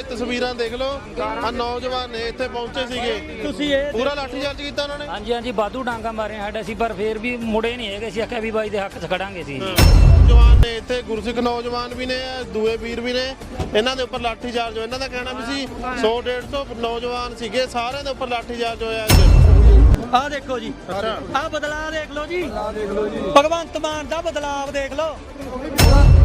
ਇਹ ਤਸਵੀਰਾਂ ਦੇਖ ਲਓ। ਆ ਨੌਜਵਾਨ ਨੇ ਇੱਥੇ ਪਹੁੰਚੇ ਸੀਗੇ। ਤੁਸੀਂ ਇਹ ਪੂਰਾ ਲਾਠੀਚਾਰਜ ਕੀਤਾ ਉਹਨਾਂ ਨੇ? ਹਾਂਜੀ ਹਾਂਜੀ ਬਾਦੂ ਡਾਂਗਾ ਮਾਰੇ ਸਾਡੇ ਸੀ ਪਰ ਫੇਰ ਵੀ ਮੁੜੇ ਨਹੀਂ ਹੈਗੇ। ਸੀ ਆਖਿਆ ਵੀ ਬਾਈ ਦੇ ਹੱਕ 'ਚ ਖੜਾਂਗੇ ਸੀ ਨੌਜਵਾਨ ਨੇ ਇੱਥੇ ਗੁਰਸਿੱਖ ਨੌਜਵਾਨ ਵੀ ਨੇ ਦੂਏ ਵੀਰ ਵੀ ਨੇ। ਇਹਨਾਂ ਦੇ ਉੱਪਰ ਲਾਠੀਚਾਰਜ ਹੋਇਆ। ਇਹਨਾਂ ਦਾ ਕਹਿਣਾ ਵੀ ਸੀ 100 150 ਨੌਜਵਾਨ ਸੀਗੇ। ਸਾਰਿਆਂ ਦੇ ਉੱਪਰ ਲਾਠੀਚਾਰਜ ਹੋਇਆ ਅੱਜ। ਆਹ ਦੇਖੋ ਜੀ। ਆਹ ਬਦਲਾਅ ਦੇਖ ਲਓ ਜੀ। ਭਗਵੰਤ ਮਾਨ ਦਾ ਬਦਲਾਅ ਦੇਖ ਲਓ।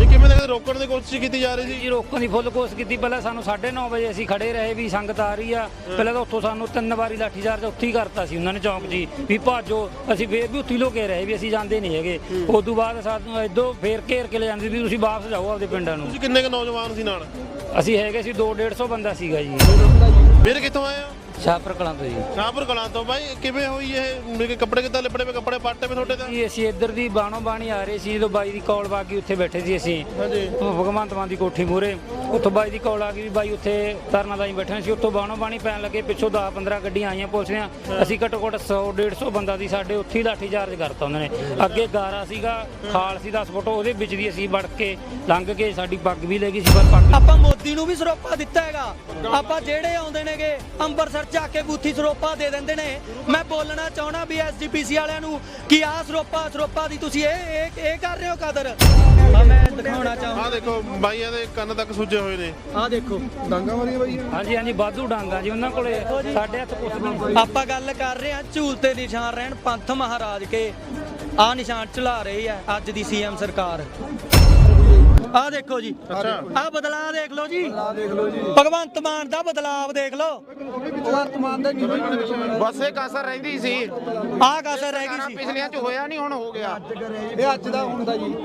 ਇਹ ਕਿਵੇਂ ਦੇਖਦੇ? ਰੋਕਣ ਦੀ ਕੋਸ਼ਿਸ਼ ਕੀਤੀ ਜਾ ਰਹੀ ਸੀ? ਜੀ ਰੋਕਣ ਦੀ ਫੁੱਲ ਕੋਸ਼ਿਸ਼ ਕੀਤੀ। ਪਹਿਲਾਂ ਸਾਨੂੰ 9:30 ਵਜੇ ਅਸੀਂ ਖੜੇ ਰਹੇ ਵੀ ਸੰਗਤ ਆ ਰਹੀ ਆ। ਪਹਿਲਾਂ ਤਾਂ ਉੱਥੋਂ ਸਾਨੂੰ ਤਿੰਨ ਵਾਰੀ ਲਾਠੀ ਚਾਰਜ ਉੱਥੇ ਹੀ ਕਰਤਾ ਸੀ ਉਹਨਾਂ ਨੇ ਚੌਂਕ ਜੀ। ਵੀ ਭਾਜੋ ਅਸੀਂ ਫੇਰ ਵੀ ਉੱਥੇ ਲੁਕੇ ਰਹੇ ਵੀ ਅਸੀਂ ਜਾਂਦੇ ਨਹੀਂ ਹੈਗੇ। ਉਸ ਤੋਂ ਬਾਅਦ ਸਾਨੂੰ ਇਦੋਂ ਫੇਰ ਘੇਰ ਕੇ ਲੈ ਜਾਂਦੇ ਵੀ ਤੁਸੀਂ ਵਾਪਸ ਜਾਓ ਆਪਦੇ ਪਿੰਡਾਂ ਨੂੰ। ਤੁਸੀਂ ਕਿੰਨੇ ਕੁ ਨੌਜਵਾਨ ਸੀ ਨਾਲ? ਅਸੀਂ ਹੈਗੇ ਸੀ 2 150 ਬੰਦਾ ਸੀਗਾ ਜੀ। ਵੀਰ ਕਿੱਥੋਂ ਆਏ ਹੋ? ਸ਼ਾਹਪੁਰ ਕਲਾਂ ਤੋਂ ਜੀ। ਸ਼ਾਹਪੁਰ ਕਲਾਂ ਤੋਂ ਬਾਈ ਕਿਵੇਂ ਹੋਈ ਇਹ? ਮੇਰੇ ਕੱਪੜੇ ਕਿੱਦਾਂ ਲਿਪੜੇ ਪਏ ਕੱਪੜੇ ਪਾਟੇ ਪਏ ਤੁਹਾਡੇ ਤਾਂ? ਜੀ ਅਸੀਂ ਇੱਧਰ ਦੀ ਬਾਣੋ ਬਾਣੀ ਆ ਰਹੇ ਸੀ ਜਦੋਂ ਬਾਈ ਦੀ ਕਾਲ ਵਾਗੀ ਉੱਥੇ ਬੈਠੇ ਸੀ ਅਸੀਂ। ਹਾਂਜੀ। ਉਹ ਭਗਵੰਤ ਮਾਨ ਦੀ ਕੋਠੀ ਮੂਰੇ ਉੱਥੋਂ ਬਾਈ ਦੀ ਕਾਲ ਆ ਗਈ ਵੀ ਬਾਈ ਉੱਥੇ ਧਰਨਾ ਲਾਈ ਬੈਠੇ ਸੀ। ਉੱਥੋਂ ਬਾਣੋ ਬਾਣੀ ਪੈਣ ਲੱਗੇ ਪਿੱਛੋਂ 10 15 ਗੱਡੀਆਂ ਆਈਆਂ ਪੁਲਿਸ ਦੀਆਂ। ਅਸੀਂ ਘੱਟੋ ਘੱਟ 100 150 ਬੰਦਾ ਦੀ ਸਾਡੇ ਉੱਥੇ ਹੀ ਲਾਠੀ ਚਾਰਜ ਕਰਤਾ ਉਹਨਾਂ ਨੇ। ਅੱਗੇ ਗਾਰਾ ਸੀਗਾ ਖਾਲ ਸੀ 10 ਫੁੱਟ ਉਹਦੇ ਵਿੱਚ ਦੀ ਅਸੀਂ ਵੜ ਕੇ ਲੰਘ ਕੇ ਸਾਡੀ ਪੱਗ ਵੀ ਲੈ ਗਈ ਸੀ ਪਰ ਪੱਗ ਆਪਾਂ ਮੋਦੀ ਨੂੰ ਵੀ ਸਰੋਪਾ ਦਿੱਤਾ ਹੈਗਾ। ਆਪਾਂ ਜਿਹੜੇ ਆਉਂਦੇ ਨੇਗੇ ਅੰਮ੍ਰਿਤਸਰ ਚ ਆ ਕੇ ਬੂਥੀ ਸਰੋਪਾ ਦੇ ਦਿੰਦੇ ਨੇ। ਮੈਂ ਬੋਲਣਾ ਚਾਹਣਾ ਵੀ ਐਸਜੀਪੀਸੀ ਵਾਲਿਆਂ ਨੂੰ ਕਿ ਆਹ ਸਰੋਪਾ ਸਰੋਪਾ ਦੀ ਤੁਸੀਂ ਇਹ ਇਹ ਇਹ ਕਰ ਰਹੇ ਹੋ ਕਦਰ? ਆ ਮੈਂ ਦਿਖਾਉਣਾ ਚਾਹਾਂ ਆਹ ਦੇਖੋ ਬਾਈਆਂ ਦੇ ਕੰਨ ਤੱਕ ਸੁੱਜੇ ਹੋਏ ਨੇ। ਆਹ ਦੇਖੋ। ਹਾਂਜੀ ਹਾਂਜੀ ਬਾਦੂ ਡਾਂਗਾ ਜੀ ਉਹਨਾਂ ਕੋਲੇ ਸਾਡੇ ਹੱਥ ਕੁਛ ਨਹੀਂ। ਆਪਾਂ ਗੱਲ ਕਰ ਰਹੇ ਹਾਂ ਝੂਲ ਤੇ ਨਿਸ਼ਾਨ ਰਹਿਣ ਪੰਥ ਮਹਾਰਾਜ ਕੇ। ਆ ਨਿਸ਼ਾਨ ਚਲਾ ਰਹੀ ਹੈ ਅੱਜ ਦੀ ਸੀਐਮ ਸਰਕਾਰ। ਆਹ ਦੇਖੋ ਜੀ। ਆਹ ਬਦਲਾਅ ਦੇਖ ਲਓ ਜੀ। ਭਗਵੰਤ ਮਾਨ ਦਾ ਬਦਲਾਅ ਦੇਖ ਲਓ। ਬਸ ਇਹ ਕਸਰ ਰਹਿੰਦੀ ਸੀ। ਆਹ ਕਸਰ ਰਹਿ ਗਈ ਸੀ। ਪਿਛਲੀਆਂ ਚ ਹੋਇਆ ਨਹੀਂ ਹੁਣ ਹੋ ਗਿਆ।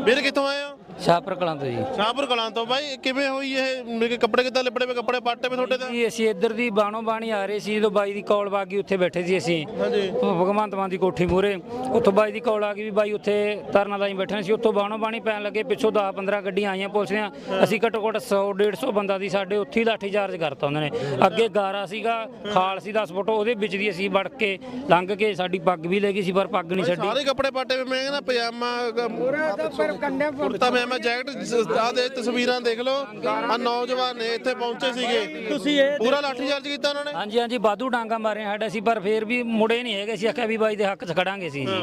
ਵੀਰ ਕਿੱਥੋਂ ਆਏ ਹੋ? ਸ਼ਾਹਪੁਰ ਕਲਾਂ ਤੋਂ ਜੀ। ਸ਼ਾਹਪੁਰ ਕਲਾਂ ਤੋਂ ਬਾਈ ਕਿਵੇਂ ਹੋਈ ਇਹ? ਮੇਰੇ ਕੱਪੜੇ ਕਿੱਦਾਂ ਲਿਪੜੇ ਪਏ? ਕੱਪੜੇ ਪਾਟੇ ਪਏ ਤੁਹਾਡੇ ਤਾਂ? ਜੀ ਅਸੀਂ ਇੱਧਰ ਦੀ ਬਾਣੋ ਬਾਣੀ ਆ ਰਹੇ ਸੀ ਜਦੋਂ ਬਾਈ ਦੀ ਕਾਲ ਵਾਗੀ ਉੱਥੇ ਬੈਠੇ ਸੀ ਅਸੀਂ। ਹਾਂਜੀ। ਉਹ ਭਗਵੰਤ ਮਾਨ ਦੀ ਕੋਠੀ ਮੂਰੇ ਉੱਥੋਂ ਬਾਈ ਦੀ ਕਾਲ ਆ ਗਈ ਵੀ ਬਾਈ ਉੱਥੇ ਧਰਨਾ ਲਾਈ ਬੈਠੇ ਸੀ। ਉੱਥੋਂ ਬਾਣੋ ਬਾਣੀ ਪੈਣ ਲੱਗੇ ਪਿੱਛੋਂ 10 15 ਗੱਡੀਆਂ ਆਈਆਂ ਪੁਲਿਸ ਦੀਆਂ। ਅਸੀਂ ਘੱਟੋ ਘੱਟ 100 150 ਬੰਦਾ ਦੀ ਸਾਡੇ ਉੱਥੇ ਹੀ ਲਾਠੀ ਚਾਰਜ ਕਰਤਾ ਉਹਨਾਂ ਨੇ। ਅੱਗੇ ਗਾਰਾ ਸੀਗਾ ਖਾਲ ਸੀ 10 ਫੁੱਟ ਉਹਦੇ ਵਿੱਚ ਦੀ ਅਸੀਂ ਵੜ ਕੇ ਲੰਘ ਕੇ ਸਾਡੀ ਪੱਗ ਵੀ ਲੈ ਗਈ ਸੀ ਪਰ ਪੱਗ ਨਹੀਂ ਛੱਡੀ। ਸਾਰੇ ਕੱਪੜੇ ਪਾਟੇ ਪਏ ਮੈਂ ਕਹਿੰਦਾ ਪਜਾਮਾ ਕੁੜਤਾ ਪਜਾਮਾ ਜੈਕਟ ਆਹ ਦੇ ਤਸਵੀਰਾਂ ਦੇਖ ਲਓ। ਆ ਨੌਜਵਾਨ ਨੇ ਇੱਥੇ ਪਹੁੰਚੇ ਸੀਗੇ। ਤੁਸੀਂ ਇਹ ਪੂਰਾ ਲਾਠੀਚਾਰਜ ਕੀਤਾ ਉਹਨਾਂ ਨੇ। ਹਾਂਜੀ ਹਾਂਜੀ ਬਾਦੂ ਡਾਂਗਾ ਮਾਰੇ ਸਾਡੇ। ਸੀ ਪਰ ਫੇਰ ਵੀ ਮੁੜੇ ਨਹੀਂ ਹੈਗੇ। ਸੀ ਆਖਿਆ ਵੀ ਬਾਈ ਦੇ ਹੱਕ 'ਚ ਖੜਾਂਗੇ ਸੀ ਜੀ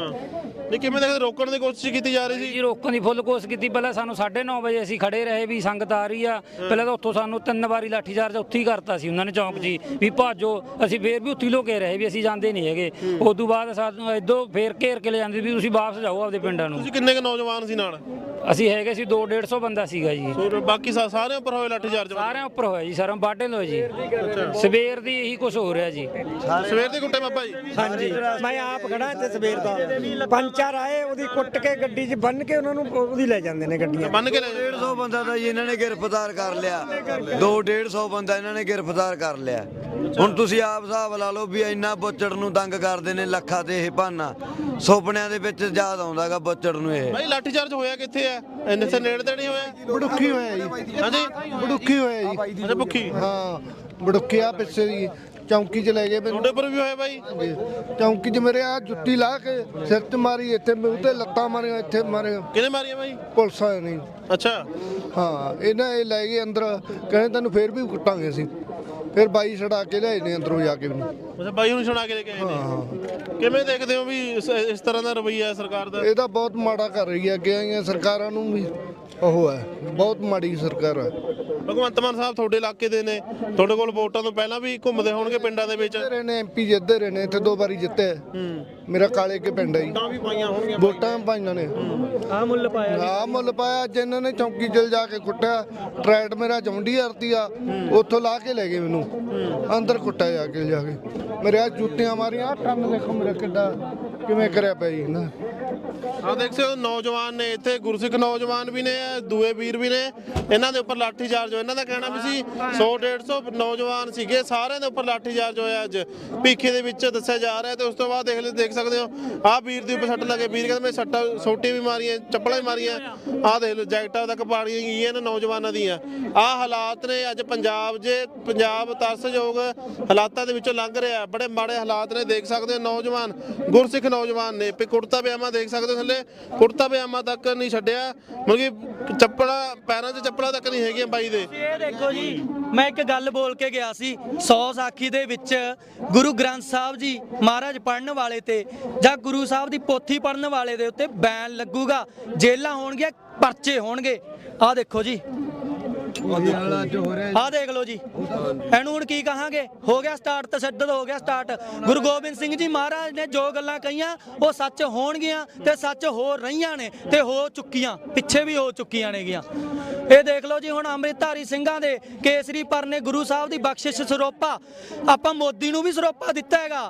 ਨਹੀਂ ਕਿਵੇਂ ਦੇਖਦੇ? ਰੋਕਣ ਦੀ ਕੋਸ਼ਿਸ਼ ਕੀਤੀ ਜਾ ਰਹੀ ਸੀ? ਜੀ ਰੋਕਣ ਦੀ ਫੁੱਲ ਕੋਸ਼ਿਸ਼ ਕੀਤੀ। ਪਹਿਲਾਂ ਸਾਨੂੰ 9:30 ਵਜੇ ਅਸੀਂ ਖੜੇ ਰਹੇ ਵੀ ਸੰਗਤ ਆ ਰਹੀ ਆ। ਪਹਿਲਾਂ ਤਾਂ ਉੱਥੋਂ ਸਾਨੂੰ ਤਿੰਨ ਵਾਰੀ ਲਾਠੀ ਚਾਰਜ ਉੱਥੇ ਹੀ ਕਰਤਾ ਸੀ ਉਹਨਾਂ ਨੇ ਚੌਂਕ ਜੀ ਵੀ ਭਾਜੋ ਅਸੀਂ ਫੇਰ ਵੀ ਉੱਥੇ ਲੁਕੇ ਰਹੇ ਵੀ ਅਸੀਂ ਜਾਂਦੇ ਨਹੀਂ ਹੈਗੇ। ਉਸ ਤੋਂ ਬਾਅਦ ਸਾਨੂੰ ਇਦੋਂ ਫੇਰ ਘੇਰ ਕੇ ਲੈ ਜਾਂਦੇ ਵੀ ਤੁਸੀਂ ਵਾਪਸ ਜਾਓ ਆਪਦੇ ਪਿੰਡਾਂ ਨੂੰ। ਤੁਸੀਂ ਕਿੰਨੇ ਕੁ ਨੌਜਵਾਨ ਸੀ ਨਾਲ? ਅਸੀਂ ਹੈਗੇ ਸੀ 2 150 ਬੰਦਾ ਸੀਗਾ ਜੀ। ਬਾਕੀ ਸਾਰੇ ਉੱਪਰ ਹੋਏ ਲਾਠੀਚਾਰਜ ਸਾਰਿਆਂ ਉੱਪਰ ਹੋਇਆ ਜੀ ਸਾਰਿਆਂ ਬਾਡੇ ਲੋ ਜੀ। ਸਵੇਰ ਦੀ ਇਹੀ ਕੁਝ ਹੋ ਰਿਹਾ ਜੀ। ਸਵੇਰ ਦੇ ਕੁੱਟੇ ਬਾਬਾ ਜੀ? ਹਾਂਜੀ। ਮੈਂ ਆਪ ਖੜਾ ਇੱਥੇ ਸਵੇਰ ਦਾ। ਪੰਚਰ ਆਏ ਉਹਦੀ ਕੁੱਟ ਕੇ ਗੱਡੀ 'ਚ ਬੰਨ ਕੇ ਉਹਨਾਂ ਨੂੰ ਉਹਦੀ ਲੈ ਜਾਂਦੇ ਨੇ ਗੱਡੀਆਂ। ਬੰਨ ਕੇ ਲੈ ਜਾਓ। 150 ਬੰਦਾ ਤਾਂ ਜੀ ਇਹਨਾਂ ਨੇ ਗ੍ਰਿਫਤਾਰ ਕਰ ਲਿਆ। 2 150 ਬੰਦਾ ਇਹਨਾਂ ਨੇ ਗ੍ਰਿਫਤਾਰ ਕਰ ਲਿਆ। ਹੁਣ ਤੁਸੀਂ ਆਪ ਹਿਸਾਬ ਲਾ ਲਓ ਵੀ ਇੰਨਾ ਬੁੱਚੜ ਨੂੰ ਤੰਗ ਕਰਦੇ ਨੇ ਲੱਖਾਂ ਤੇ ਇਹ ਭਾਨਾ ਸੁਪਨਿਆਂ ਦੇ ਵਿੱਚ ਯਾਦ ਆਉਂਦਾਗਾ ਬੁੱਚੜ ਨੂੰ ਇਹ। ਬਾਈ ਲਾਠੀਚਾਰਜ ਹੋਇਆ ਕਿੱਥੇ ਆ? ਇੰਨੇ ਸੇ ਨੇੜੇ ਤੇ ਨਹੀਂ ਹੋਇਆ? ਬੜੁੱਖੀ ਹੋਇਆ ਜੀ। ਹਾਂਜੀ? ਬੜੁੱਖੀ ਹੋਇਆ ਜੀ। ਅੱਛਾ ਭੁੱਖੀ ਹਾਂ ਬੜੁੱਖਿਆ ਪਿੱਛੇ ਦੀ। ਚੌਂਕੀ 'ਚ ਲੈ ਗਏ ਮੈਨੂੰ ਤੁਹਾਡੇ ਉੱਪਰ ਵੀ ਹੋਇਆ ਬਾਈ? ਚੌਂਕੀ 'ਚ ਮੇਰੇ ਆ ਜੁੱਤੀ ਲਾ ਕੇ ਸਿਰ 'ਚ ਮਾਰੀ ਇੱਥੇ ਮੂੰਹ ਤੇ ਲੱਤਾਂ ਮਾਰੀਆਂ ਇੱਥੇ ਮਾਰੇ ਕਿਹਨੇ ਮਾਰੀਆਂ ਬਾਈ? ਪੁਲਿਸ ਆਏ ਨਹੀਂ ਅੱਛਾ। ਹਾਂ ਇਹਨਾਂ ਇਹ ਲੈ ਗਏ ਅੰਦਰ ਕਹਿੰਦੇ ਤੈਨੂੰ ਫੇਰ ਵੀ ਕੁੱਟਾਂਗੇ ਅਸੀਂ। ਫਿਰ ਬਾਈ ਛੜਾ ਕੇ ਲਿਆਏ ਨੇ ਅੰਦਰੋਂ ਜਾ ਕੇ ਮੈਨੂੰ ਅੱਛਾ ਬਾਈ ਨੂੰ ਸੁਣਾ ਕੇ ਲੈ ਕੇ ਆਏ ਨੇ? ਕਿਵੇਂ ਦੇਖਦੇ ਹੋ ਵੀ ਇਸ ਇਸ ਤਰ੍ਹਾਂ ਦਾ ਰਵਈਆ ਸਰਕਾਰ ਦਾ? ਇਹ ਤਾਂ ਬਹੁਤ ਮਾੜਾ ਕਰ ਰਹੀ ਹੈ ਅੱਗੇ ਆਈਆਂ ਸਰਕਾਰਾਂ ਨੂੰ ਵੀ ਉਹ ਹੈ। ਬਹੁਤ ਮਾੜੀ ਸਰਕਾਰ ਹੈ। ਭਗਵੰਤ ਮਾਨ ਸਾਹਿਬ ਤੁਹਾਡੇ ਇਲਾਕੇ ਦੇ ਨੇ। ਤੁਹਾਡੇ ਕੋਲ ਵੋਟਾਂ ਤੋਂ ਪਹਿਲਾਂ ਵੀ ਘੁੰਮਦੇ ਹੋਣਗੇ ਪਿੰਡਾਂ ਦੇ ਵਿੱਚ? ਰਹੇ ਨੇ ਐਮਪੀ ਜਿੱਦੇ ਰਹੇ ਨੇ ਇੱਥੇ ਦੋ ਵਾਰੀ ਜਿੱਤੇ। ਮੇਰਾ ਕਾਲੇ ਕੇ ਪਿੰਡ ਹੈ ਜੀ। ਤਾਂ ਵੀ ਪਾਈਆਂ ਹੋਣਗੀਆਂ। ਵੋਟਾਂ ਪਾਈਆਂ ਨੇ। ਆਹ ਮੁੱਲ ਪਾਇਆ ਆ ਮੁੱਲ ਪਾਇਆ ਜਿਨ੍ਹਾਂ ਨੇ ਚੌਂਕੀ ਜਲ ਜਾ ਕੇ ਕੁੱਟਿਆ ਟਰੈਟ ਮੇਰਾ ਜੌਂਡੀ ਆਰਤੀ ਆ ਉੱਥੋਂ ਲਾ ਕੇ ਲੈ ਗਏ ਮੈਨੂੰ। ਅੰਦਰ ਕੁੱਟਿਆ ਜਾ ਕੇ ਜਾ ਕੇ। ਮੇਰੇ ਆ ਜੁੱਤੀਆਂ ਮਾਰੀਆਂ ਕੰਨ ਦੇਖੋ ਮੇਰਾ ਕਿੱਡਾ ਕਿਵੇਂ ਕਰਿਆ ਪਿਆ ਜੀ ਨਾ ਆ ਦੇਖ ਸਕਦੇ ਹੋ, ਨੌਜਵਾਨ ਨੇ ਇੱਥੇ, ਗੁਰਸਿੱਖ ਨੌਜਵਾਨ ਵੀ ਨੇ, ਦੂਏ ਵੀਰ ਵੀ ਨੇ। ਇਹਨਾਂ ਦੇ ਉੱਪਰ ਲਾਠੀ ਚਾਰਜ ਹੋਇਆ। ਇਹਨਾਂ ਦਾ ਕਹਿਣਾ ਵੀ ਸੀ 100 150 ਨੌਜਵਾਨ ਸੀਗੇ। ਸਾਰਿਆਂ ਦੇ ਉੱਪਰ ਲਾਠੀ ਚਾਰਜ ਹੋਇਆ ਅੱਜ। ਭੀਖੇ ਦੇ ਵਿੱਚ ਦੱਸਿਆ ਜਾ ਰਿਹਾ। ਤੇ ਉਸ ਤੋਂ ਬਾਅਦ ਦੇਖ ਲੈ, ਦੇਖ ਸਕਦੇ ਹੋ, ਆਹ ਵੀਰ ਦੇ ਉੱਪਰ ਸੱਟ ਲੱਗੇ ਵੀਰ ਕਹਿੰਦੇ, ਮੈਂ ਸੱਟਾਂ, ਸੋਟੀ ਵੀ ਮਾਰੀਆਂ, ਚੱਪਲਾਂ ਵੀ ਮਾਰੀਆਂ। ਆਹ ਦੇਖ ਲਓ, ਜੈਕਟਾਂ ਤੱਕ ਪਾੜੀਆਂ ਗਈਆਂ ਨੇ ਨੌਜਵਾਨਾਂ ਦੀਆਂ। ਆਹ ਹਾਲਾਤ ਨੇ ਅੱਜ ਪੰਜਾਬ ਜੇ, ਪੰਜਾਬ ਤਰਸਯੋਗ ਹਾਲਾਤਾਂ ਦੇ ਵਿੱਚੋਂ ਲੰਘ ਰਿਹਾ। ਬੜੇ ਮਾੜੇ ਹਾਲਾਤ ਨੇ, ਦੇਖ ਸਕਦੇ ਹੋ, ਨੌਜਵਾਨ, ਗੁਰਸਿੱਖ ਨੌਜਵਾਨ ਨੇ। ਪੇ ਕੁੜਤਾ ਪਜਾਮਾ ਦੇਖ ਸਕਦੇ ਹੋ ਥੱਲੇ ਕੁੜਤਾ ਪਜਾਮਾ ਤੱਕ ਨਹੀਂ ਛੱਡਿਆ। ਮਤਲਬ ਕਿ ਚੱਪਲਾਂ, ਪੈਰਾਂ 'ਚ ਚੱਪਲਾਂ ਤੱਕ ਨਹੀਂ ਹੈਗੀਆਂ ਬਾਈ ਦੇ। ਇਹ ਦੇਖੋ ਜੀ, ਮੈਂ ਇੱਕ ਗੱਲ ਬੋਲ ਕੇ ਗਿਆ ਸੀ 100 ਸਾਖੀ ਦੇ ਵਿੱਚ ਗੁਰੂ ਗ੍ਰੰਥ ਸਾਹਿਬ ਜੀ ਮਹਾਰਾਜ ਪੜਨ ਵਾਲੇ ਤੇ ਜਾਂ ਗੁਰੂ ਸਾਹਿਬ ਦੀ ਪੋਥੀ ਪੜਨ ਵਾਲੇ ਦੇ ਉੱਤੇ ਬੈਨ ਲੱਗੂਗਾ ਜੇਲਾਂ ਹੋਣਗੀਆਂ, ਪਰਚੇ ਹੋਣਗੇ। ਆਹ ਦੇਖੋ ਜੀ। ਆਹ ਦੇਖ ਲਓ ਜੀ। ਇਹਨੂੰ ਹੁਣ ਕੀ ਕਹਾਂਗੇ? ਹੋ ਗਿਆ ਸਟਾਰਟ ਤਸ਼ੱਦਦ ਹੋ ਗਿਆ ਸਟਾਰਟ ਗੁਰੂ ਗੋਬਿੰਦ ਸਿੰਘ ਜੀ ਮਹਾਰਾਜ ਨੇ ਜੋ ਗੱਲਾਂ ਕਹੀਆਂ ਉਹ ਸੱਚ ਹੋਣਗੀਆਂ ਤੇ ਸੱਚ ਹੋ ਰਹੀਆਂ ਨੇ ਤੇ ਹੋ ਚੁੱਕੀਆਂ। ਪਿੱਛੇ ਵੀ ਹੋ ਚੁੱਕੀਆਂ ਨੇਗੀਆਂ। ਇਹ ਦੇਖ ਲਓ ਜੀ ਹੁਣ ਅੰਮ੍ਰਿਤਧਾਰੀ ਸਿੰਘਾਂ ਦੇ ਕੇਸਰੀ ਪਰ ਨੇ ਗੁਰੂ ਸਾਹਿਬ ਦੀ ਬਖਸ਼ਿਸ਼ ਸਰੋਪਾ। ਆਪਾਂ ਮੋਦੀ ਨੂੰ ਵੀ ਸਰੋਪਾ ਦਿੱਤਾ ਹੈਗਾ।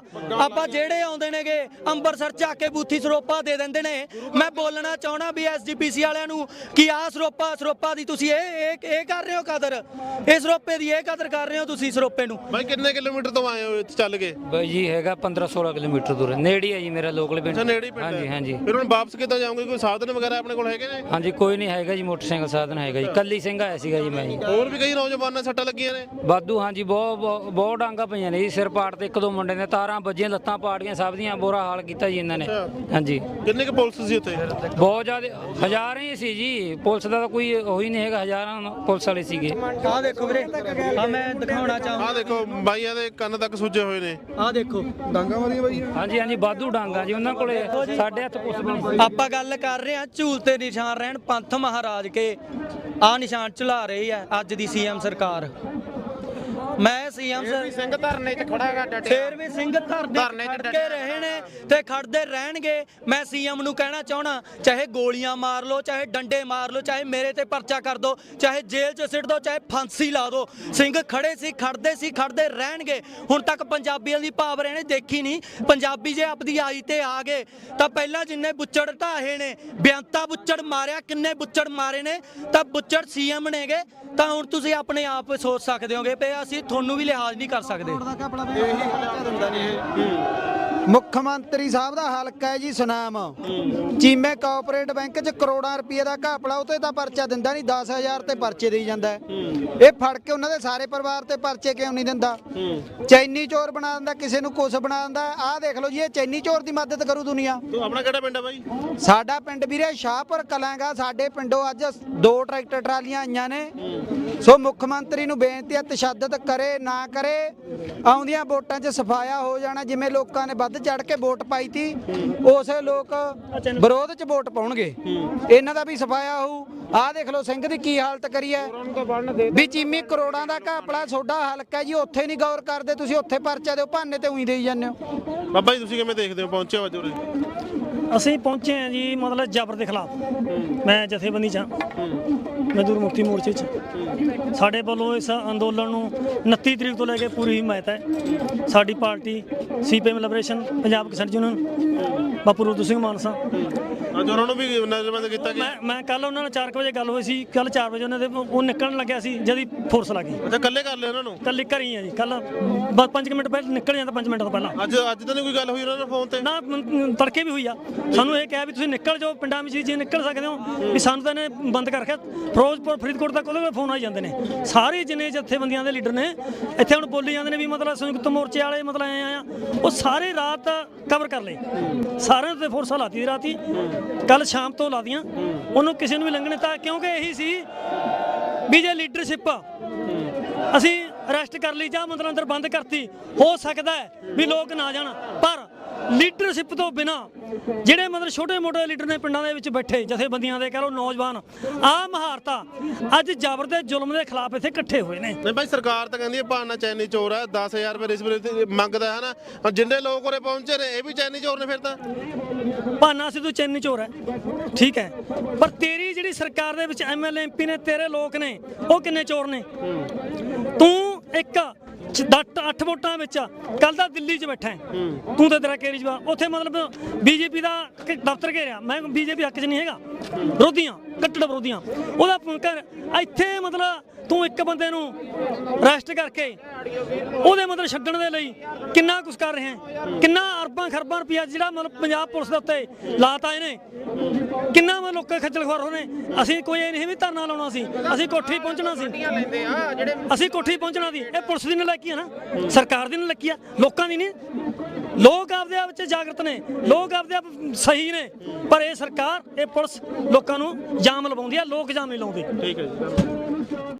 ਆਪਾਂ ਜਿਹੜੇ ਆਉਂਦੇ ਨੇਗੇ ਅੰਮ੍ਰਿਤਸਰ ਚ ਆ ਕੇ ਬੂਥੀ ਸਰੋਪਾ ਦੇ ਦਿੰਦੇ ਨੇ। ਮੈਂ ਬੋਲਣਾ ਚਾਹਣਾ ਵੀ ਐਸਜੀਪੀਸੀ ਵਾਲਿਆਂ ਨੂੰ ਕਿ ਆਹ ਸਰੋਪਾ ਸਰੋਪਾ ਦੀ ਤੁਸੀਂ ਇਹ ਇਹ ਇਹ ਕਰ ਰਹੇ ਹੋ ਕਦਰ? ਇਸ ਸਰੋਪੇ ਦੀ ਇਹ ਕਦਰ ਕਰ ਰਹੇ ਹੋ ਤੁਸੀਂ ਸਰੋਪੇ ਨੂੰ? ਬਾਈ ਕਿੰਨੇ ਕਿਲੋਮੀਟਰ ਤੋਂ ਆਏ ਹੋ ਇੱਥੇ ਚੱਲ ਕੇ? ਬਾਈ ਜੀ ਹੈਗਾ 15 16 ਕਿਲੋਮੀਟਰ ਦੂਰ। ਨੇੜੇ ਹੈ ਜੀ ਮੇਰਾ ਲੋਕਲ ਪਿੰਡ। ਅੱਛਾ ਨੇੜੇ ਪਿੰਡ। ਹਾਂਜੀ ਹਾਂਜੀ। ਫਿਰ ਹੁਣ ਵਾਪਸ ਕਿੱਦਾਂ ਜਾਓਗੇ? ਕੋਈ ਸਾਧਨ ਵਗੈਰਾ ਆਪਣੇ ਕੋਲ ਹੈਗੇ ਨੇ? ਹਾਂਜੀ ਕੋਈ ਨਹੀਂ ਹੈਗਾ ਜੀ ਮੋਟਰਸਾਈਕਲ ਸਾਧਨ ਹੈਗਾ ਜੀ। ਕੱਲੀ ਸਿੰਘ ਆਇਆ ਸੀਗਾ ਜੀ ਮੈਂ। ਜੀ ਹੋਰ ਵੀ ਕਈ ਨੌਜਵਾਨਾਂ ਸੱਟਾਂ ਲੱਗੀਆਂ ਨੇ? ਵਾਧੂ ਹਾਂਜੀ ਬਹੁਤ ਬਹੁਤ- ਬਹੁਤ ਡਾਂਗਾ ਪਈਆਂ ਨੇ ਜੀ ਸਿਰ ਪਾੜ ਤੇ ਇੱਕ ਦੋ ਮੁੰਡੇ ਨੇ ਤਾਰਾਂ ਵੱਜੀਆਂ ਲੱਤਾਂ ਪਾੜੀਆਂ ਸਭ ਦੀਆਂ ਬੁਰਾ ਹਾਲ ਕੀਤਾ ਜੀ ਇਹਨਾਂ ਨੇ। ਹਾਂਜੀ। ਕਿੰਨੇ ਕੁ ਪੁਲਿਸ ਸੀ ਉੱਥੇ? ਬਹੁਤ ਜ਼ਿਆਦਾ ਹਜ਼ਾਰਾਂ ਹੀ ਸੀ ਜੀ ਪੁਲਿਸ ਦਾ ਤਾਂ ਕੋਈ ਉਹੀ ਨਹੀਂ ਹੈਗਾ ਹਜ਼ਾਰਾਂ ਪੁਲਿਸ ਵਾਲੇ ਸੀਗੇ। ਆਹ ਦੇਖੋ ਵੀਰੇ ਆ ਮੈਂ ਦਿਖਾਉਣਾ ਚਾਹਾਂ ਆਹ ਦੇਖੋ ਬਾਈਆਂ ਦੇ ਕੰਨ ਤੱਕ ਸੁੱਜੇ ਹੋਏ ਨੇ। ਆਹ ਦੇਖੋ। ਹਾਂਜੀ ਹਾਂਜੀ ਵਾਧੂ ਡਾਂਗਾ ਜੀ ਉਹਨਾਂ ਕੋਲੇ ਸਾਡੇ ਹੱਥ ਨਹੀਂ ਆਪਾਂ ਗੱਲ ਕਰ ਰਹੇ ਹਾਂ ਝੂਲ ਤੇ ਨਿਸ਼ਾਨ ਰਹਿਣ ਪੰਥ ਮਹਾਰਾਜ ਕੇ। ਆ ਨਿਸ਼ਾਨ ਚਲਾ ਰਹੀ ਹੈ ਅੱਜ ਦੀ ਸੀਐਮ ਸਰਕਾਰ। ਮੈਂ ਸੀਐਮ ਸਿੰਘ ਧਰਨੇ 'ਚ ਖੜਾ ਹੈਗਾ ਡਟਿਆ। ਫੇਰ ਵੀ ਸਿੰਘ ਧਰਨੇ ਡਟੇ ਰਹੇ ਨੇ ਤੇ ਖੜਦੇ ਰਹਿਣਗੇ। ਮੈਂ ਸੀਐਮ ਨੂੰ ਕਹਿਣਾ ਚਾਹਣਾ ਚਾਹੇ ਗੋਲੀਆਂ ਮਾਰ ਲਓ ਚਾਹੇ ਡੰਡੇ ਮਾਰ ਲਓ ਚਾਹੇ ਮੇਰੇ ਤੇ ਪਰਚਾ ਕਰ ਦਿਓ ਚਾਹੇ ਜੇਲ੍ਹ 'ਚ ਸਿੱਟ ਦਿਓ ਚਾਹੇ ਫਾਂਸੀ ਲਾ ਦਿਓ ਸਿੰਘ ਖੜੇ ਸੀ ਖੜਦੇ ਸੀ ਖੜਦੇ ਰਹਿਣਗੇ। ਹੁਣ ਤੱਕ ਪੰਜਾਬੀਆਂ ਦੀ ਪਾਵਰ ਇਹਨੇ ਦੇਖੀ ਨਹੀਂ। ਪੰਜਾਬੀ ਜੇ ਆਪਦੀ ਆਈ ਤੇ ਆ ਗਏ ਤਾਂ ਪਹਿਲਾਂ ਜਿੰਨੇ ਬੁੱਚੜ ਢਾਹੇ ਨੇ ਬਿਆੰਤਾ ਬੁੱਚੜ ਮਾਰਿਆ ਕਿੰਨੇ ਬੁੱਚੜ ਮਾਰੇ ਨੇ ਤਾਂ ਬੁੱਚੜ ਸੀਐਮ ਨੇਗੇ। ਤਾਂ ਹੁਣ ਤੁਸੀਂ ਆਪਣੇ ਆਪ ਸੋਚ ਸਕਦੇ ਹੋਗੇ ਵੀ ਅਸੀਂ ਤੁਹਾਨੂੰ ਵੀ ਲਿਹਾਜ਼ ਨਹੀਂ ਕਰ ਸਕਦੇ। ਮੁੱਖ ਮੰਤਰੀ ਸਾਹਿਬ ਦਾ ਹਲਕਾ ਹੈ ਜੀ ਸੁਨਾਮ। ਚੀਮੇ ਕੋਆਪਰੇਟ ਬੈਂਕ 'ਚ ਕਰੋੜਾਂ ਰੁਪਏ ਦਾ ਘਪਲਾ ਉਹ ਤੇ ਪਰਚਾ ਦਿੰਦਾ ਨਹੀਂ 10000 ਤੇ ਪਰਚੇ ਦੇਈ ਜਾਂਦਾ। ਇਹ ਫੜ ਕੇ ਉਹਨਾਂ ਦੇ ਸਾਰੇ ਪਰਿਵਾਰ ਤੇ ਪਰਚੇ ਕਿਉਂ ਨਹੀਂ ਦਿੰਦਾ? ਚੈਨੀ ਚੋਰ ਬਣਾ ਦਿੰਦਾ ਕਿਸੇ ਨੂੰ ਕੁਛ ਬਣਾ ਦਿੰਦਾ ਆਹ ਦੇਖ ਲਓ ਜੀ ਇਹ ਚੈਨੀ ਚੋਰ ਦੀ ਮਦਦ ਕਰੂ ਦੁਨੀਆ। ਤੂੰ ਆਪਣਾ ਕਿਹੜਾ ਪਿੰਡ ਹੈ ਬਾਈ? ਸਾਡਾ ਪਿੰਡ ਵੀਰੇ ਸ਼ਾਹਪੁਰ ਕਲਾਂਗਾ ਸਾਡੇ ਪਿੰਡੋਂ ਅੱਜ ਦੋ ਟਰੈਕਟਰ ਟਰਾਲੀਆਂ ਆਈਆਂ ਨੇ। ਸੋ ਮੁੱਖ ਮੰਤਰੀ ਨੂੰ ਬੇਨਤੀ ਹੈ ਤਸ਼ੱਦਦ ਕਰੇ ਨਾ ਕਰੇ ਆਉਂਦੀਆਂ ਵੋਟਾਂ 'ਚ ਸਫਾਇਆ ਹੋ ਜਾਣਾ ਜਿਵੇਂ ਲੋਕਾਂ ਨੇ ਵੱਧ ਚੜ ਕੇ ਵੋਟ ਪਾਈ ਤੀ ਉਸੇ ਲੋਕ ਵਿਰੋਧ 'ਚ ਵੋਟ ਪਾਉਣਗੇ। ਇਹਨਾਂ ਦਾ ਵੀ ਸਫਾਇਆ ਹੋਊ। ਆਹ ਦੇਖ ਲਓ ਸਿੰਘ ਦੀ ਕੀ ਹਾਲਤ ਕਰੀ ਹੈ ਵੀ ਚੀਮੀ ਕਰੋੜਾਂ ਦਾ ਘਾਪਲਾ ਤੁਹਾਡਾ ਹਲਕਾ ਜੀ ਉੱਥੇ ਨਹੀਂ ਗੌਰ ਕਰਦੇ ਤੁਸੀਂ ਉੱਥੇ ਪਰਚਾ ਦਿਓ ਭਾਨੇ ਤੇ ਉਹੀ ਦੇਈ ਜਾਂਦੇ ਹੋ। ਬਾਬਾ ਜੀ ਤੁਸੀਂ ਕਿਵੇਂ ਦੇਖਦੇ ਹੋ? ਪਹੁੰਚੇ ਹੋ ਅੱਜ ਉਰੇ? ਅਸੀਂ ਪਹੁੰਚੇ ਹਾਂ ਜੀ ਮਤਲਬ ਜ਼ਬਰ ਦੇ ਖਿਲਾਫ। ਮੈਂ ਜਥੇਬੰਦੀ ਚ। ਮਜ਼ਦੂਰ ਮੁਕਤੀ ਮੋਰਚੇ ਚ। ਸਾਡੇ ਵੱਲੋਂ ਇਸ ਅੰਦੋਲਨ ਨੂੰ 29 ਤਰੀਕ ਤੋਂ ਲੈ ਕੇ ਪੂਰੀ ਹਮਾਇਤ ਹੈ। ਸਾਡੀ ਪਾਰਟੀ ਸੀਪੀਐਮ ਲਿਬਰੇਸ਼ਨ ਪੰਜਾਬ ਕਿਸਾਨ ਯੂਨੀਅਨ ਬਾਪੂ ਰੂਦ ਸਿੰਘ ਮਾਨਸਾ। ਅੱਜ ਉਹਨਾਂ ਨੂੰ ਵੀ ਨਜ਼ਰਬੰਦ ਕੀਤਾ ਗਿਆ? ਮੈਂ ਮੈਂ ਕੱਲ ਉਹਨਾਂ ਨਾਲ 4 ਵਜੇ ਗੱਲ ਹੋਈ ਸੀ। ਕੱਲ 4 ਵਜੇ ਉਹਨਾਂ ਦੇ ਉਹ ਨਿਕਲਣ ਲੱਗਿਆ ਸੀ ਜਦੀ ਫੋਰਸ ਲੱਗੀ ਅੱਛਾ ਇਕੱਲੇ ਕਰ ਲਿਆ ਉਹਨਾਂ ਨੂੰ? ਕੱਲ ਘਰ ਹੀ ਆ ਜੀ। ਕੱਲ 5 ਮਿੰਟ ਪਹਿਲਾਂ ਨਿਕਲ ਜਾਂਦਾ 5 ਮਿੰਟ ਤੋਂ ਪਹਿਲਾਂ। ਅੱਜ ਅੱਜ ਤਾਂ ਨਹੀਂ ਕੋਈ ਗੱਲ ਹੋਈ ਉਹਨਾਂ ਨਾਲ ਫੋਨ ਤੇ? ਨਾ ਤੜਕੇ ਵੀ ਹੋਈ ਆ। ਸਾਨੂੰ ਇਹ ਕਿਹਾ ਵੀ ਤੁਸੀਂ ਨਿਕਲ ਜਾਓ ਪਿੰਡਾਂ ਵਿੱਚ ਜੇ ਨਿਕਲ ਸਕਦੇ ਹੋ ਵੀ ਸਾਨੂੰ ਤਾਂ ਇਹਨੇ ਬੰਦ ਕਰ ਰੱਖਿਆ। ਫਿਰੋਜ਼ਪੁਰ, ਫਰੀਦਕੋਟ ਤੱਕ ਉਹਦੇ ਕੋਲ ਫੋਨ ਆਈ ਜਾਂਦੇ ਨੇ। ਸਾਰੇ ਜਿੰਨੇ ਜਥੇਬੰਦੀਆਂ ਦੇ ਲੀਡਰ ਨੇ, ਇੱਥੇ ਹੁਣ ਬੋਲੀ ਜਾਂਦੇ ਨੇ ਵੀ ਮਤਲਬ ਸੰਯੁਕਤ ਮੋਰਚੇ ਵਾਲੇ ਮਤਲਬ ਆਏ ਆ। ਉਹ ਸਾਰੇ ਰਾਤ ਕਵਰ ਕਰ ਲਏ। ਸਾਰਿਆਂ ਤੇ ਫੋਰਸਾਂ ਲਾਤੀ ਰਾਤੀ। ਕੱਲ ਸ਼ਾਮ ਤੋਂ ਲਾਦੀਆਂ ਉਹਨੂੰ ਕਿਸੇ ਨੂੰ ਵੀ ਲੰਘਣੇ ਤਾਂ ਕਿਉਂਕਿ ਇਹੀ ਸੀ ਵੀ ਜੇ ਲੀਡਰਸ਼ਿਪ ਅਸੀਂ ਅਰੈਸਟ ਕਰ ਲਈ ਜਾਂ ਮਤਲਬ ਅੰਦਰ ਬੰਦ ਕਰਤੀ, ਹੋ ਸਕਦਾ ਵੀ ਲੋਕ ਨਾ ਜਾਣ। ਪਰ ਲੀਡਰਸ਼ਿਪ ਤੋਂ ਬਿਨਾ ਜਿਹੜੇ ਮਤਲਬ ਛੋਟੇ ਮੋਟੇ ਲੀਡਰ ਨੇ ਪਿੰਡਾਂ ਦੇ ਵਿੱਚ ਬੈਠੇ ਜਥੇਬੰਦੀਆਂ ਦੇ ਕਹ ਲਓ ਨੌਜਵਾਨ ਆ ਮਹਾਰਤਾ ਅੱਜ ਜ਼ਬਰ ਦੇ ਜ਼ੁਲਮ ਦੇ ਖਿਲਾਫ ਇੱਥੇ ਇਕੱਠੇ ਹੋਏ ਨੇ। ਨਹੀਂ ਭਾਈ ਸਰਕਾਰ ਤਾਂ ਕਹਿੰਦੀ ਹੈ ਭਾਨਾ ਚੈਨੀ ਚੋਰ ਹੈ 10000 ਰੁਪਏ ਰਿਸ਼ਵਤ ਤੇ ਮੰਗਦਾ ਹੈ ਨਾ। ਜਿੰਨੇ ਲੋਕ ਉਰੇ ਪਹੁੰਚੇ ਨੇ ਇਹ ਵੀ ਚੈਨੀ ਚੋਰ ਨੇ ਫਿਰ ਤਾਂ। ਭਾਨਾ ਸਿੱਧੂ ਚੈਨੀ ਚੋਰ ਹੈ ਠੀਕ ਹੈ। ਪਰ ਤੇਰੀ ਜਿਹੜੀ ਸਰਕਾਰ ਦੇ ਵਿੱਚ ਐਮਐਲਏ ਐਮਪੀ ਨੇ ਤੇਰੇ ਲੋਕ ਨੇ ਉਹ ਕਿੰਨੇ ਚੋਰ ਨੇ? ਤੂੰ ਇੱਕ 8 ਵੋਟਾਂ ਵਿੱਚ ਕੱਲ ਦਾ ਦਿੱਲੀ 'ਚ ਬੈਠਾ ਹੈ। ਤੂੰ ਤੇ ਤੇਰਾ ਕੇਜਰੀਵਾਲ ਉੱਥੇ ਮਤਲਬ ਬੀਜੇਪੀ ਦਾ ਕ- ਦਫ਼ਤਰ ਘੇਰਿਆ। ਮੈਂ ਬੀਜੇਪੀ ਹੱਕ 'ਚ ਨਹੀਂ ਹੈਗਾ। ਵਿਰੋਧੀਆਂ, ਕੱਟੜ ਵਿਰੋਧੀਆਂ। ਉਹਦਾ ਪ- ਘਰ ਇੱਥੇ ਮਤਲਬ ਤੂੰ ਇੱਕ ਬੰਦੇ ਨੂੰ ਅਰੈਸਟ ਕਰਕੇ ਉਹਦੇ ਮਤਲਬ ਛੱਡਣ ਦੇ ਲਈ ਕਿੰਨਾ ਕੁਛ ਕਰ ਰਹੇ ਹੈ? ਕਿੰਨਾ ਅਰਬਾਂ ਖਰਬਾਂ ਰੁਪਇਆ ਜਿਹੜਾ ਮਤਲਬ ਪੰਜਾਬ ਪੁਲਿਸ ਦੇ ਉੱਤੇ ਲਾਤਾ ਇਹਨੇ? ਕਿੰਨਾ ਮਤਲਬ ਲੋਕਾਂ ਖੱਜਲ ਖੁਆਰ ਹੋਣੇ? ਅਸੀਂ ਕੋਈ ਇਹ ਨਹੀਂ ਵੀ ਧਰਨਾ ਲਾਉਣਾ ਸੀ। ਅਸੀਂ ਕੋਠੀ ਪਹੁੰਚਣਾ ਸੀ। ਲੈਂਦੇ ਆ ਜਿਹੜੇ ਅਸੀਂ ਕੋਠੀ ਪਹੁੰਚਣਾ ਸੀ। ਇਹ ਪੁਲਿਸ ਦੀ ਨਲਾਇਕੀ ਹੈ ਨਾ। ਸਰਕਾਰ ਦੀ ਨਲਾਇਕੀ ਆ। ਲੋਕਾਂ ਦੀ ਨਹੀਂ। ਲੋਕ ਆਪਦੇ ਆਪ ਚ ਜਾਗਰਤ ਨੇ, ਲੋਕ ਆਪਦੇ ਆਪ ਸਹੀ ਨੇ, ਪਰ ਇਹ ਸਰਕਾਰ, ਇਹ ਪੁਲਿਸ ਲੋਕਾਂ ਨੂੰ ਜਾਮ ਲਵਾਉਂਦੀ ਆ, ਲੋਕ ਜਾਮ ਨਹੀਂ ਲਾਉਂਦੇ। ਠੀਕ ਹੈ ਜੀ